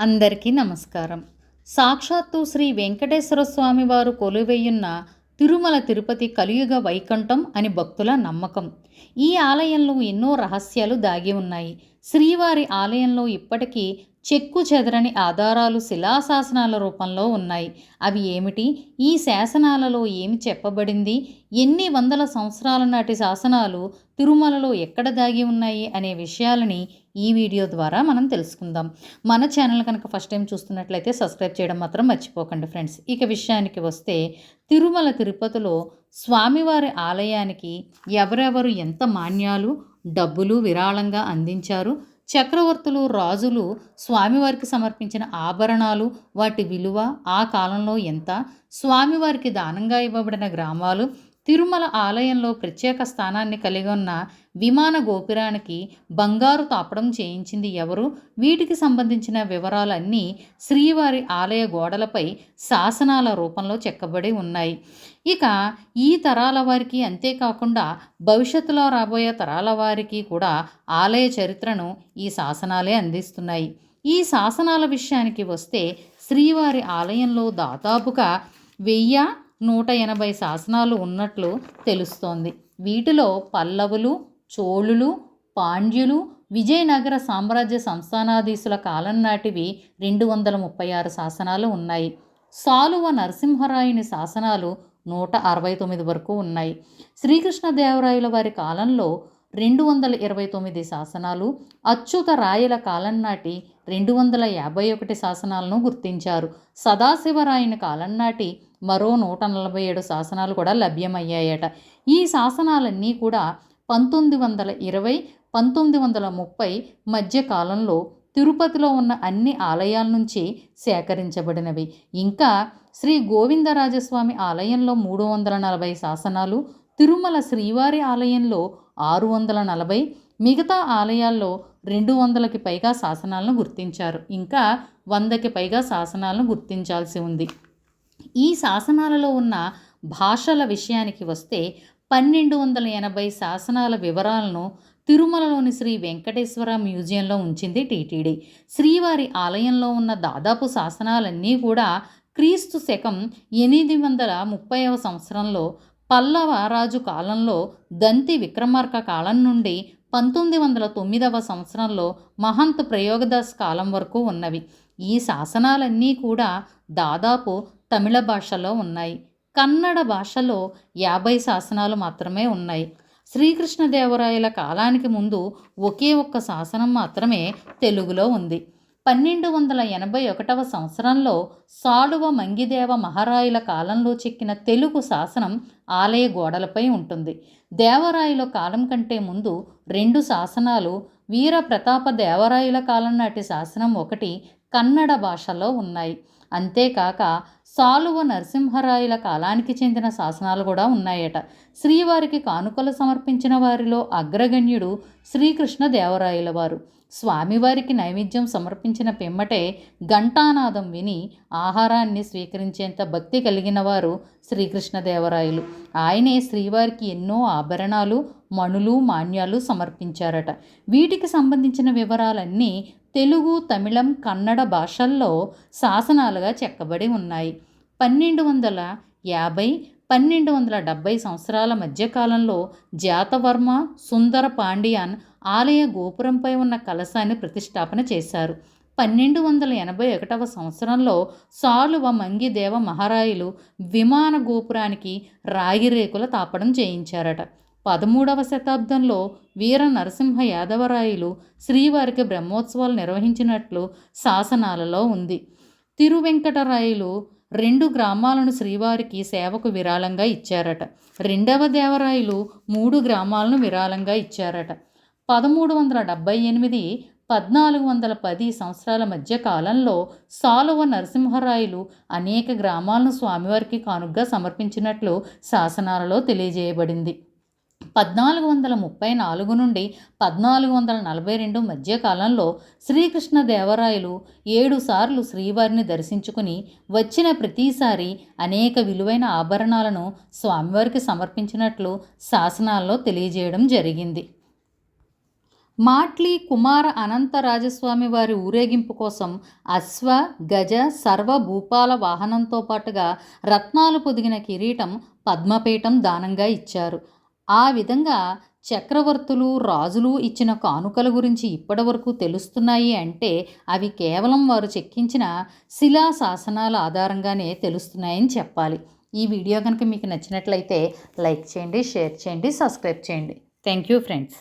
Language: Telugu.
అందరికీ నమస్కారం. సాక్షాత్తు శ్రీ వెంకటేశ్వర స్వామి వారు కొలువెయ్యున్న తిరుమల తిరుపతి కలియుగ వైకుంఠం అని భక్తుల నమ్మకం. ఈ ఆలయంలో ఎన్నో రహస్యాలు దాగి ఉన్నాయి. శ్రీవారి ఆలయంలో ఇప్పటికీ చెక్కు చెదరని ఆధారాలు శిలాశాసనాల రూపంలో ఉన్నాయి. అవి ఏమిటి? ఈ శాసనాలలో ఏమి చెప్పబడింది? ఎన్ని వందల సంవత్సరాల నాటి శాసనాలు తిరుమలలో ఎక్కడ దాగి ఉన్నాయి? అనే విషయాలని ఈ వీడియో ద్వారా మనం తెలుసుకుందాం. మన ఛానల్ కనుక ఫస్ట్ టైం చూస్తున్నట్లయితే సబ్స్క్రైబ్ చేయడం మాత్రం మర్చిపోకండి ఫ్రెండ్స్. ఇక విషయానికి వస్తే తిరుమల తిరుపతిలో స్వామివారి ఆలయానికి ఎవరెవరు ఎంత మాన్యాలు డబ్బులు విరాళంగా అందించారు చక్రవర్తులు రాజులు స్వామివారికి సమర్పించిన ఆభరణాలు వాటి విలువ ఆ కాలంలో ఎంత స్వామివారికి దానంగా ఇవ్వబడిన గ్రామాలు తిరుమల ఆలయంలో ప్రత్యేక స్థానాన్ని కలిగి ఉన్న విమాన గోపురానికి బంగారు తాపడం చేయించింది ఎవరు? వీటికి సంబంధించిన వివరాలన్నీ శ్రీవారి ఆలయ గోడలపై శాసనాల రూపంలో చెక్కబడి ఉన్నాయి. ఇక ఈ తరాల వారికి అంతేకాకుండా భవిష్యత్తులో రాబోయే తరాల వారికి కూడా ఆలయ చరిత్రను ఈ శాసనాలే అందిస్తున్నాయి. ఈ శాసనాల విషయానికి వస్తే శ్రీవారి ఆలయంలో దాదాపుగా వెయ్యి నూట ఎనభై శాసనాలు ఉన్నట్లు తెలుస్తోంది. వీటిలో పల్లవులు చోళులు పాండ్యులు విజయనగర సామ్రాజ్య సంస్థానాధీశుల కాలం నాటివి రెండు వందల ముప్పై ఆరు శాసనాలు ఉన్నాయి. సాలువ నరసింహరాయుని శాసనాలు నూట అరవై తొమ్మిది వరకు ఉన్నాయి. శ్రీకృష్ణదేవరాయల వారి కాలంలో రెండు వందల ఇరవై తొమ్మిది శాసనాలు అచ్యుత రాయల కాలం నాటి రెండు వందల యాభై ఒకటి శాసనాలను గుర్తించారు. సదాశివరాయని కాలం నాటి మరో నూట నలభై ఏడు శాసనాలు కూడా లభ్యమయ్యాయట. ఈ శాసనాలన్నీ కూడా పంతొమ్మిది వందల ఇరవై పంతొమ్మిది వందల ముప్పై మధ్య కాలంలో తిరుపతిలో ఉన్న అన్ని ఆలయాల నుంచి సేకరించబడినవి. ఇంకా శ్రీ గోవిందరాజస్వామి ఆలయంలో మూడు వందల నలభై శాసనాలు తిరుమల శ్రీవారి ఆలయంలో ఆరు వందల నలభై మిగతా ఆలయాల్లో రెండు వందలకి పైగా శాసనాలను గుర్తించారు. ఇంకా వందకి పైగా శాసనాలను గుర్తించాల్సి ఉంది. ఈ శాసనాలలో ఉన్న భాషల విషయానికి వస్తే పన్నెండు వందల ఎనభై శాసనాల వివరాలను తిరుమలలోని శ్రీ వెంకటేశ్వర మ్యూజియంలో ఉంచింది టీటీడీ. శ్రీవారి ఆలయంలో ఉన్న దాదాపు శాసనాలన్నీ కూడా క్రీస్తు శకం ఎనిమిది వందల ముప్పైవ సంవత్సరంలో పల్లవ రాజు కాలంలో దంతి విక్రమార్క కాలం నుండి పంతొమ్మిది వందల తొమ్మిదవ సంవత్సరంలో మహంత్ ప్రయోగదాస్ కాలం వరకు ఉన్నవి. ఈ శాసనాలన్నీ కూడా దాదాపు తమిళ భాషలో ఉన్నాయి. కన్నడ భాషలో యాభై శాసనాలు మాత్రమే ఉన్నాయి. శ్రీకృష్ణదేవరాయల కాలానికి ముందు ఒకే ఒక్క శాసనం మాత్రమే తెలుగులో ఉంది. పన్నెండు వందల ఎనభై ఒకటవ సంవత్సరంలో సాడువ మంగిదేవ మహారాయుల కాలంలో చెక్కిన తెలుగు శాసనం ఆలయ గోడలపై ఉంటుంది. దేవరాయుల కాలం కంటే ముందు రెండు శాసనాలు వీర ప్రతాప దేవరాయుల కాలం నాటి శాసనం ఒకటి కన్నడ భాషలో ఉన్నాయి. అంతేకాక సాలువ నరసింహరాయుల కాలానికి చెందిన శాసనాలు కూడా ఉన్నాయట. శ్రీవారికి కానుకలు సమర్పించిన వారిలో అగ్రగణ్యుడు శ్రీకృష్ణ దేవరాయల వారు. స్వామివారికి నైవేద్యం సమర్పించిన పిమ్మటే ఘంటానాదం విని ఆహారాన్ని స్వీకరించేంత భక్తి కలిగిన వారు శ్రీకృష్ణదేవరాయలు. ఆయనే శ్రీవారికి ఎన్నో ఆభరణాలు మణులు మాన్యాలు సమర్పించారట. వీటికి సంబంధించిన వివరాలన్నీ తెలుగు తమిళం కన్నడ భాషల్లో శాసనాలుగా చెక్కబడి ఉన్నాయి. పన్నెండు వందల యాభై పన్నెండు వందల డెబ్భై సంవత్సరాల మధ్యకాలంలో జాతవర్మ సుందర పాండియాన్ ఆలయ గోపురంపై ఉన్న కలశాన్ని ప్రతిష్టాపన చేశారు. పన్నెండు వందల ఎనభై ఒకటవ సంవత్సరంలో సాలువ మంగిదేవ మహారాయులు విమాన గోపురానికి రాగి రేకుల తాపడం చేయించారట పదమూడవ శతాబ్దంలో వీర నరసింహ యాదవరాయలు శ్రీవారికి బ్రహ్మోత్సవాలు నిర్వహించినట్లు శాసనాలలో ఉంది. తిరువెంకటరాయలు రెండు గ్రామాలను శ్రీవారికి సేవకు విరాళంగా ఇచ్చారట. రెండవ దేవరాయలు మూడు గ్రామాలను విరాళంగా ఇచ్చారట. పదమూడు వందల డెబ్భై ఎనిమిది పద్నాలుగు వందల పది సంవత్సరాల మధ్య కాలంలో సాలువ నరసింహరాయలు అనేక గ్రామాలను స్వామివారికి కానుగ్గా సమర్పించినట్లు శాసనాలలో తెలియజేయబడింది. పద్నాలుగు వందల ముప్పై నాలుగు నుండి పద్నాలుగు వందల నలభై రెండు మధ్యకాలంలో శ్రీకృష్ణదేవరాయలు ఏడుసార్లు శ్రీవారిని దర్శించుకుని వచ్చిన ప్రతిసారి అనేక విలువైన ఆభరణాలను స్వామివారికి సమర్పించినట్లు శాసనాల్లో తెలియజేయడం జరిగింది. మాట్లీ కుమార అనంత రాజస్వామి వారి ఊరేగింపు కోసం అశ్వ గజ సర్వ భూపాల వాహనంతో పాటుగా రత్నాలు పొదిగిన కిరీటం పద్మపీఠం దానంగా ఇచ్చారు. ఆ విధంగా చక్రవర్తులు రాజులు ఇచ్చిన కానుకల గురించి ఇప్పటివరకు తెలుస్తున్నాయి అంటే అవి కేవలం వారు చెక్కించిన శిలా శాసనాల ఆధారంగానే తెలుస్తున్నాయని చెప్పాలి. ఈ వీడియో కనుక మీకు నచ్చినట్లయితే లైక్ చేయండి షేర్ చేయండి సబ్స్క్రైబ్ చేయండి. Thank you friends.